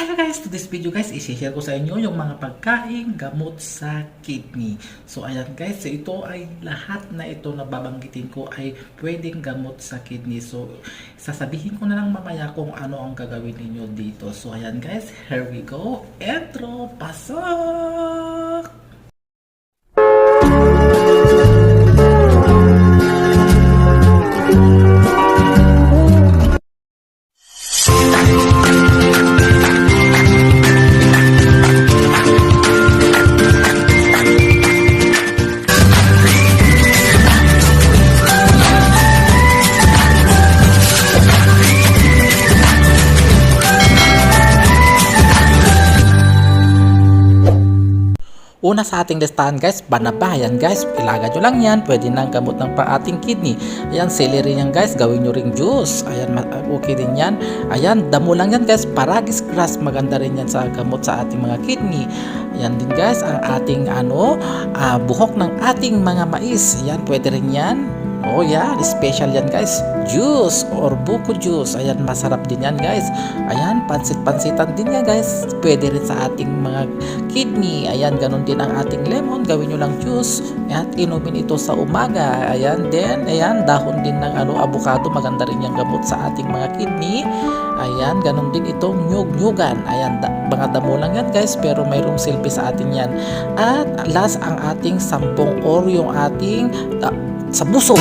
Hello guys! To this video guys, isi-share ko sa inyo yung mga pagkain gamot sa kidney. So ayan guys, so ito ay lahat na ito na babanggitin ko ay pwedeng gamot sa kidney. So sasabihin ko na lang mamaya kung ano ang gagawin ninyo dito. So ayan guys, here we go. Entro! Pasok! Una sa ating listahan guys, banaba. Yan guys, ilagay nyo lang yan. Pwede nang gamot ng pa ating kidney. Ayan, celery yan guys. Gawin nyo ring juice. Ayan, ma- okay din yan. Ayan, damo lang yan guys. Paragis grass. Maganda rin yan sa gamot sa ating mga kidney. Ayan din guys, ang ating ano, ah, buhok ng ating mga mais. Ayan, pwede rin yan. Oh yeah, special yan guys. Juice or buko juice. Ayan, masarap din yan guys. Ayan, pansit-pansitan din yan guys. Pwede rin sa ating mga kidney. Ayan, ganun din ang ating lemon. Gawin nyo lang juice. At inumin ito sa umaga. Ayan, then, ayan, dahon din ng ano, avocado. Maganda rin yung gamot sa ating mga kidney. Ayan, ganun din itong nyug-nyugan. Ayan, da- mga damo lang yan guys, pero mayroong silbi sa atin yan. At last, ang ating sampung or yung ating ah, sa buso.